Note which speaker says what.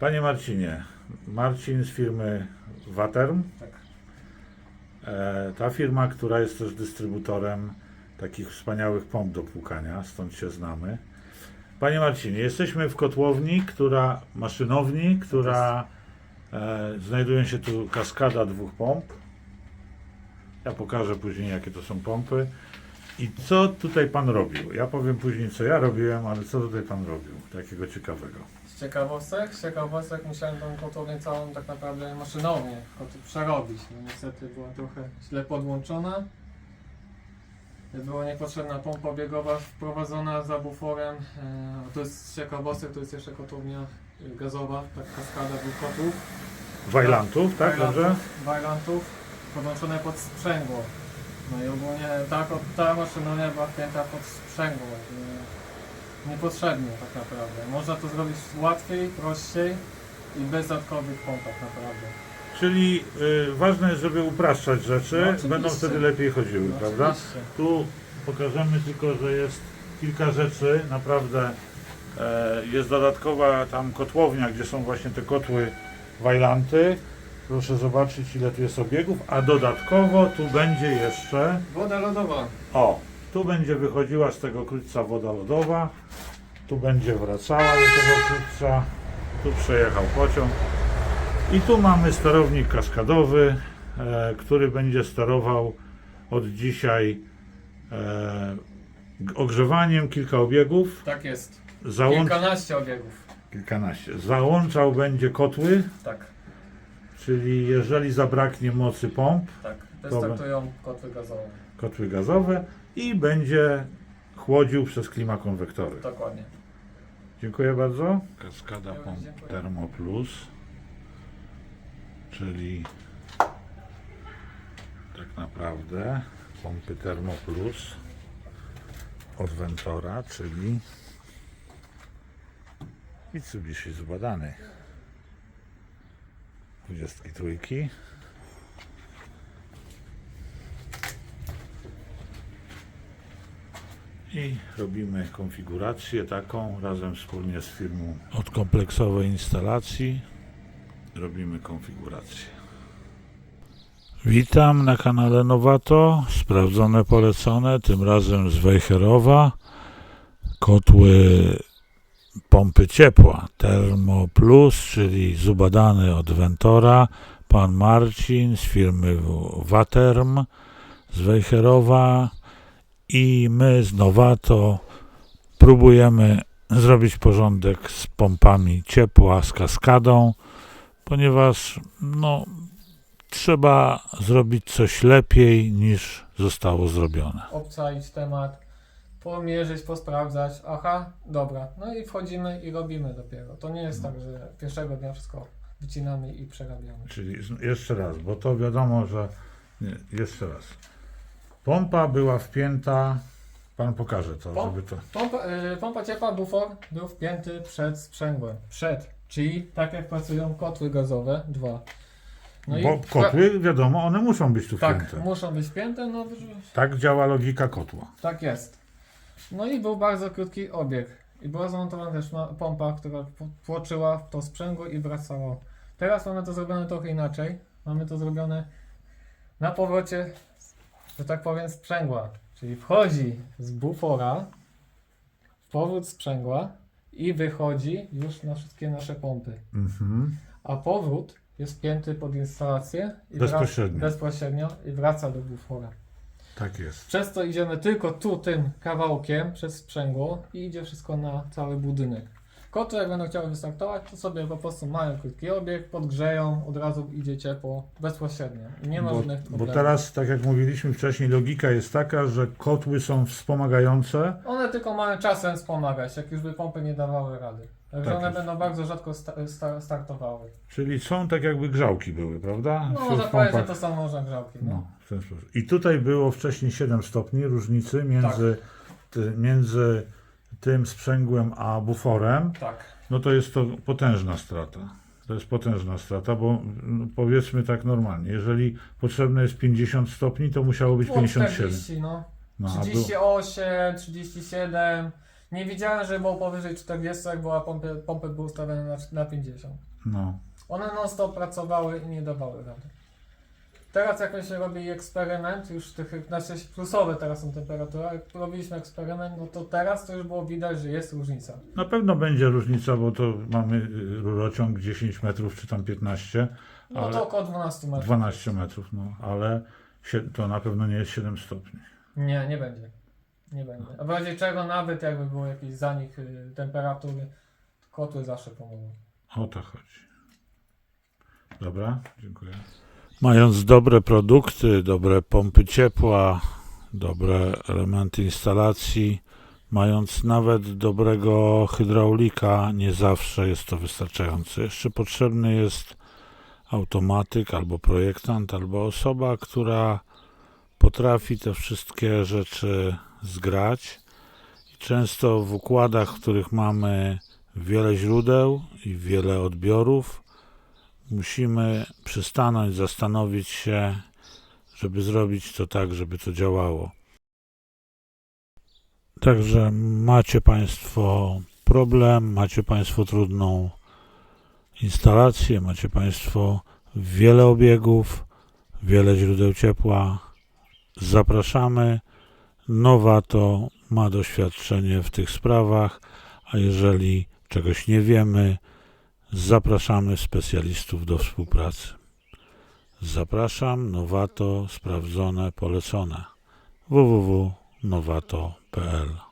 Speaker 1: Panie Marcinie, Marcin z firmy Waterm.
Speaker 2: Tak.
Speaker 1: E, ta firma, która jest też dystrybutorem takich wspaniałych pomp do płukania, stąd się znamy. Panie Marcinie, jesteśmy w kotłowni, która, maszynowni, która e, znajduje się tu kaskada dwóch pomp. Ja pokażę później, jakie to są pompy. I co tutaj pan robił? Ja powiem później, co ja robiłem, ale co tutaj pan robił takiego ciekawego?
Speaker 2: Z ciekawostek, z ciekawostek musiałem tą kotłownię całą tak naprawdę maszynownie kot- przerobić. No niestety była trochę źle podłączona. Była niepotrzebna pompa biegowa wprowadzona za buforem. E, to jest z ciekawostek, to jest jeszcze kotłownia y, gazowa, tak kaskada dwóch kotłów.
Speaker 1: Wajlantów, tak? Dobrze?
Speaker 2: Wajlantów podłączone pod sprzęgło. No i ogólnie ta, ta maszynownia była wpięta pod sprzęgło. Niepotrzebnie tak naprawdę. Można to zrobić łatwiej, prościej i bez dodatkowych pomp tak naprawdę.
Speaker 1: Czyli y, ważne jest, żeby upraszczać rzeczy,
Speaker 2: No, oczywiście.
Speaker 1: będą wtedy lepiej chodziły,
Speaker 2: No,
Speaker 1: prawda?
Speaker 2: oczywiście.
Speaker 1: Tu pokażemy tylko, że jest kilka rzeczy, naprawdę e, jest dodatkowa tam kotłownia, gdzie są właśnie te kotły Wajlanty. Proszę zobaczyć ile tu jest obiegów, a dodatkowo tu będzie jeszcze,
Speaker 2: Woda lodowa.
Speaker 1: o, tu będzie wychodziła z tego krótca woda lodowa, tu będzie wracała do tego krótca, tu przejechał pociąg i tu mamy sterownik kaskadowy, e, który będzie sterował od dzisiaj e, ogrzewaniem kilka obiegów,
Speaker 2: Tak jest.
Speaker 1: załącz,
Speaker 2: Kilkanaście obiegów.
Speaker 1: kilkanaście, załączał będzie kotły,
Speaker 2: Tak,
Speaker 1: czyli jeżeli zabraknie mocy pomp,
Speaker 2: tak.
Speaker 1: Dobra.
Speaker 2: Wystartują kotły gazowe.
Speaker 1: kotły gazowe i będzie chłodził przez klimakonwektory.
Speaker 2: Dokładnie.
Speaker 1: Dziękuję bardzo. Kaskada pomp. Thermo Plus, czyli tak naprawdę pompy Thermo Plus od Ventora, czyli Mitsubishi zbadany. 23. I robimy konfigurację taką razem wspólnie z firmą od kompleksowej instalacji. Robimy konfigurację. Witam na kanale Nowato. Sprawdzone, polecone, tym razem z Wejherowa. Kotły pompy ciepła Thermo Plus, czyli zubadany od Ventora. Pan Marcin z firmy Waterm z Wejherowa i my z Nowato próbujemy zrobić porządek z pompami ciepła, z kaskadą, ponieważ no, trzeba zrobić coś lepiej niż zostało zrobione.
Speaker 2: obczaić temat, pomierzyć, posprawdzać. Aha, dobra. No i wchodzimy i robimy dopiero. To nie jest tak, że pierwszego dnia wszystko wycinamy i przerabiamy.
Speaker 1: Czyli jeszcze raz, bo to wiadomo, że nie, jeszcze raz. Pompa była wpięta, pan pokaże to,
Speaker 2: Pom-
Speaker 1: żeby to.
Speaker 2: Pompa, y, pompa ciepła bufor był wpięty przed sprzęgłem. Przed, czyli tak jak pracują kotły gazowe, dwa. No
Speaker 1: bo kotły, wiadomo, one muszą być tu
Speaker 2: Tak,
Speaker 1: wpięte.
Speaker 2: muszą być wpięte, no
Speaker 1: Tak działa logika kotła.
Speaker 2: tak jest. No i był bardzo krótki obieg. I była zamontowana też ma- pompa, która p- tłoczyła w to sprzęgło i wracała. Teraz mamy to zrobione trochę inaczej. Mamy to zrobione na powrocie, że tak powiem, sprzęgła. Czyli wchodzi z bufora w powrót sprzęgła i wychodzi już na wszystkie nasze pompy.
Speaker 1: Mhm.
Speaker 2: A powrót jest pięty pod instalację i
Speaker 1: Bezpośrednio.
Speaker 2: Wraca, bezpośrednio i wraca do bufora.
Speaker 1: Tak jest.
Speaker 2: Przez to idziemy tylko tu tym kawałkiem przez sprzęgło i idzie wszystko na cały budynek. Koty jak będą chciały wystartować, to sobie po prostu mają krótki obieg, podgrzeją, od razu idzie ciepło bezpośrednio. Nie ma
Speaker 1: Bo,
Speaker 2: żadnych
Speaker 1: bo
Speaker 2: problemów.
Speaker 1: teraz, tak jak mówiliśmy wcześniej, logika jest taka, że kotły są wspomagające.
Speaker 2: One tylko mają czasem wspomagać, jak już by pompy nie dawały rady. Także
Speaker 1: Tak
Speaker 2: one
Speaker 1: jest.
Speaker 2: będą bardzo rzadko sta- sta- startowały.
Speaker 1: Czyli są tak jakby grzałki były, prawda?
Speaker 2: No można powiedzieć, że to są może grzałki. No.
Speaker 1: No, w ten sposób. I tutaj było wcześniej 7 stopni różnicy między,
Speaker 2: Tak.
Speaker 1: między tym sprzęgłem a buforem.
Speaker 2: Tak.
Speaker 1: No to jest to potężna strata. To jest potężna strata, bo no, powiedzmy tak normalnie, jeżeli potrzebne jest 50 stopni, to musiało być
Speaker 2: Było
Speaker 1: 57.
Speaker 2: 40, no.
Speaker 1: No, a było,
Speaker 2: 38, 37, Nie widziałem, że było powyżej 40, jak była pompy, pompy były ustawione na, na 50.
Speaker 1: No.
Speaker 2: One non stop pracowały i nie dawały rady. Teraz jak się robi eksperyment, już tych, znaczy plusowe teraz są temperatury, jak robiliśmy eksperyment, no to teraz to już było widać, że jest różnica.
Speaker 1: Na pewno będzie różnica, bo to mamy y, rurociąg 10 metrów czy tam 15,
Speaker 2: No
Speaker 1: Ale-
Speaker 2: to około 12 metrów.
Speaker 1: 12 metrów, no ale to na pewno nie jest 7 stopni.
Speaker 2: Nie, nie będzie. Nie będzie. A w razie czego nawet jakby był jakiś zanik y, temperatury, kotły zawsze pomogą.
Speaker 1: O to chodzi. Dobra, dziękuję. Mając dobre produkty, dobre pompy ciepła, dobre elementy instalacji, mając nawet dobrego hydraulika, nie zawsze jest to wystarczające. Jeszcze potrzebny jest automatyk, albo projektant, albo osoba, która potrafi te wszystkie rzeczy zgrać. Często w układach, w których mamy wiele źródeł i wiele odbiorów, musimy przystanąć, zastanowić się, żeby zrobić to tak, żeby to działało. Także macie Państwo problem, macie Państwo trudną instalację, macie Państwo wiele obiegów, wiele źródeł ciepła. Zapraszamy. Nowato ma doświadczenie w tych sprawach, a jeżeli czegoś nie wiemy, zapraszamy specjalistów do współpracy. Zapraszam, Nowato, sprawdzone, polecone. www.nowato.pl